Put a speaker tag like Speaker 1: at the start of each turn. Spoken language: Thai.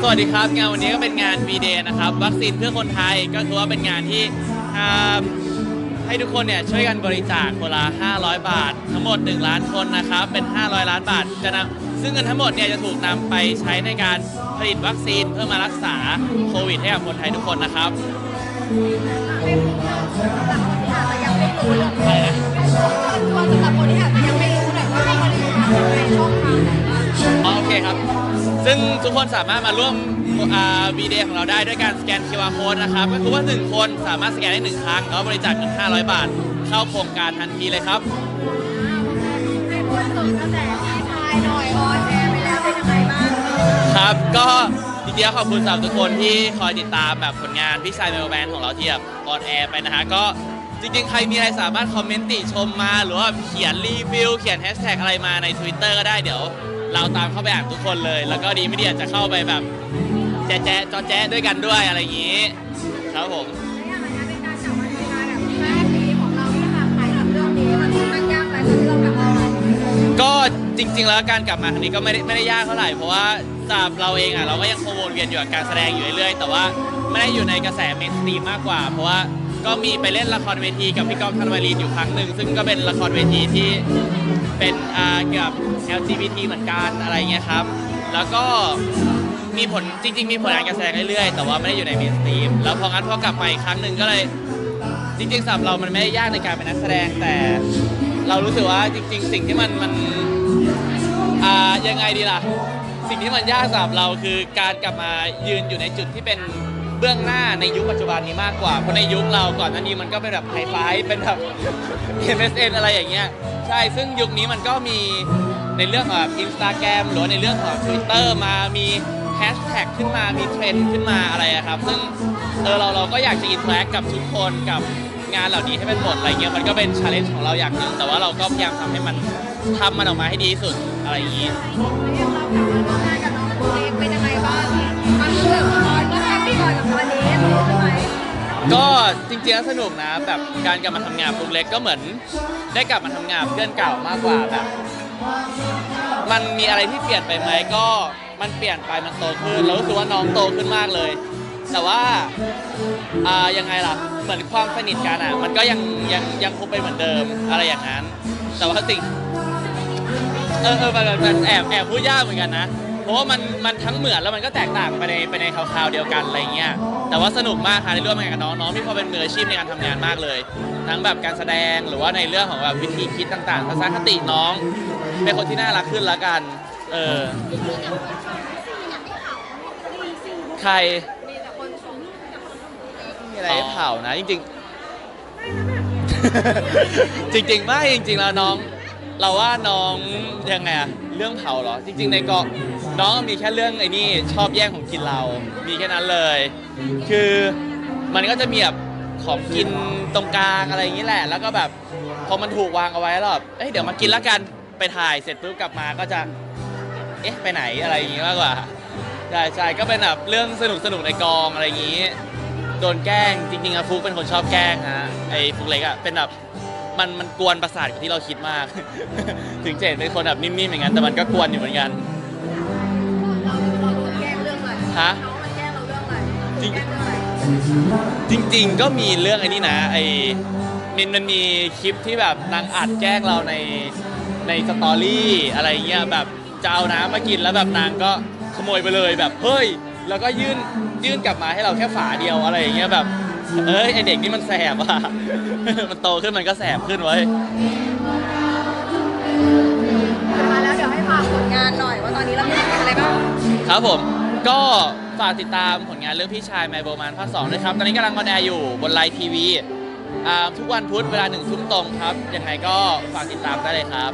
Speaker 1: สวัสดีครับ งานวันนี้ก็เป็นงาน V Day นะครับ วัคซีนเพื่อคนไทยก็คือว่าเป็นงานที่อ่าให้ทุกคนเนี่ยช่วยกันบริจาคคนละ 500 บาท ทั้งหมด 1 ล้านคนนะครับ เป็น 500 ล้านบาทจะนำซึ่งเงินทั้งหมดเนี่ยจะถูกนำไปใช้ในการผลิตวัคซีนเพื่อมารักษาโควิดให้กับคนไทยทุกคนนะครับ
Speaker 2: ยังไม่รู้เลยชวสำหรับคนที่อาจจะยังไม่รู้หน่อยว่าให้บริจาคในช่อบ้าง
Speaker 1: อ๋อโอเคครับ ซึ่งทุกคนสามารถมาร่วมวีดีของเราได้ด้วยการสแกน QR code นะครับ ก็คือว่า 1 คนสามารถสแกนได้ 1 ครั้งแล้วบริจาคเงิน500 บาท เข้าโครงการทันทีเลยครับ
Speaker 2: ให้พูดถึงกระแสพี่ชายหน่อยออนแอร์ไปแล้วเป็นยังไงบ้าง
Speaker 1: ครับก็จริงๆแล้วขอบคุณสำหรับทุกคนที่คอยติดตามแบบผลงานพี่ชายเมลแบนของเราที่แบบออนแอร์ไปนะฮะก็จริงๆ ใครมีอะไรสามารถคอมเมนต์ติชมมา หรือว่าเขียนรีวิว เขียนแฮชแท็กอะไรมาใน Twitter ก็ได้เดี๋ยว เราตามเข้าไปอ่านทุกคนเลย แล้วก็ดีไม่ดีอาจจะเข้าไปแบบ แจ๊ะแจ๊ะจอแจ๊ะด้วยกันด้วยอะไรอย่างนี้ ครับผม
Speaker 2: ก็
Speaker 1: จริง ๆ แล้วการกลับมาครั้งนี้ก็ไม่ได้ไม่ได้ยากเท่าไหร่เพราะว่าสำหรับเราเองอะเราก็ยังคงวนเวียนอยู่กับการแสดงอยู่เรื่อยๆแต่ว่าไม่ได้อยู่ในกระแสเมนสตรีมมากกว่า เพราะว่า ก็มีไปเล่นละครเวทีกับพี่ก้องธันวารีนอยู่ครั้งหนึ่ง ซึ่งก็เป็นละครเวทีที่เป็นอ่าเกี่ยวกับ LGBT เหมือนกันอะไรเงี้ยครับ แล้วก็มีผลจริง ๆ มีผลงานการแสดงเรื่อยๆ แต่ว่าไม่ได้อยู่ในเมนสตรีม แล้วพองั้นพอกลับมาอีกครั้งหนึ่งก็เลยจริงๆสำหรับเรามันไม่ได้ยากในการเป็นนักแสดงแต่ เรารู้สึกว่าจริง ๆ สิ่งที่มันมันอ่ายังไงดีล่ะ สิ่งที่มันยากสำหรับเราคือการกลับมายืนอยู่ในจุดที่เป็น เบื้องหน้าในยุคปัจจุบันนี้มากกว่าเพราะในยุคเราก่อนหน้านี้มันก็เป็นแบบไฮไฟว์เป็นแบบ MSN อะไรอย่างเงี้ยใช่ซึ่งยุคนี้มันก็มีในเรื่องของอินสตาแกรมหรือว่าในเรื่องของ Twitter มามีแฮชแท็กขึ้นมามีเทรนด์ขึ้นมาอะไรอะครับ ซึ่งเออเราเราก็อยากจะอินแทรกกับทุกคนกับงานเหล่านี้ให้เป็นหมดอะไรเงี้ยมันก็เป็นชาเลนจ์ของเราอย่างหนึ่งแต่ว่าเราก็พยายามทำให้มันทำมันออกมาให้ดีที่สุดอะไรอย่างงี้
Speaker 2: เรียกเรากลับมาร่วมงาน ก็
Speaker 1: จริงๆสนุกนะแบบการกลับมาทำงานปุ๊กเล็กก็เหมือน ได้กลับมาทำงานเพื่อนเก่ามากกว่าแบบ มันมีอะไรที่เปลี่ยนไปไหมก็มันเปลี่ยนไปมันโตขึ้นเรารู้สึกว่าน้องโตขึ้นมากเลย แต่ว่าอ่ายังไงล่ะเหมือนความสนิทกันอะ มันก็ยังยังยังคงเป็นเหมือนเดิมอะไรอย่างนั้น แต่ว่าสิ่งเออเออมันมันแอบแอบพูดยากเหมือนกันนะ เพราะว่ามันมันทั้งเหมือนแล้วมันก็แตกต่างไปในไปในคราวๆเดียวกันอะไรเงี้ยแต่ว่าสนุกมากค่ะได้ร่วมงานกับน้องน้องมีควาเป็นมืออาชีพในการทำงานมากเลย ทั้งแบบการแสดงหรือว่าในเรื่องของแบบวิธีคิดต่างๆทัศนคติน้อง เป็นคนที่น่ารักขึ้นแล้วกันเออใคร
Speaker 2: มีแต่คนชม
Speaker 1: มีอะไรให้เผานะ จริง ๆ จริงๆไม่จริง ๆ แล้วน้อง เราว่าน้องยังไงอะเรื่องเผาเหรอ จริง ๆ ในเกาะ น้องมีแค่เรื่องไอ้นี่ชอบแย่งของกินเรา มีแค่นั้นเลย คือมันก็จะมีแบบของกินตรงกลางอะไรอย่างนี้แหละ แล้วก็แบบพอมันถูกวางเอาไว้แล้วแบบเอ้ยเดี๋ยวมากินแล้วกันไปถ่ายเสร็จปุ๊บกลับมาก็จะ เอ๊ะไปไหนอะไรอย่างงี้มากกว่าใช่ใช่ก็เป็นแบบเรื่องสนุกสนุกในกองอะไรอย่างงี้ โดนแกล้งจริงๆอะฟุกเป็นคนชอบแกล้งฮะไอ้ฟุกเล็กอะเป็นแบบมันมันกวนประสาทกว่าที่เราคิดมาก ถึงเจนเป็นคนแบบนิ่มๆอย่างนั้นแต่มันก็กวนอยู่เหมือนกัน ฮะ
Speaker 2: น้องมันแกล้งเราเรื่องอะไร
Speaker 1: จริง
Speaker 2: แกล้งเรื่องอะไร
Speaker 1: จริง ๆ ก็มีเรื่องไอ้นี่นะไอ้มันมันมีคลิปที่แบบนางอัดแกล้งเราในในสตอรี่อะไรเงี้ยแบบจะเอาน้ำมากินแล้วแบบนางก็ขโมยไปเลยแบบเฮ้ย แล้วก็ยื่นยื่นกลับมาให้เราแค่ฝาเดียวอะไรอย่างเงี้ยแบบเอ้ยไอเด็กนี่มันแสบอะ มันโตขึ้นมันก็แสบขึ้นไว้ย
Speaker 2: มาแล้วเดี๋ยวให้ฝากผลงานหน่อยว่าตอนนี้เรามีผลงานอะไรบ้าง
Speaker 1: ครับผม ก็ฝากติดตามผลงานเรื่องพี่ชายไมโบมานภาคสองด้วยครับ ตอนนี้กำลังออนแอร์อยู่บนไลน์ทีวีทุกวันพุธเวลาหนึ่งทุ่มตรงครับ ยังไงก็ฝากติดตามได้เลยครับ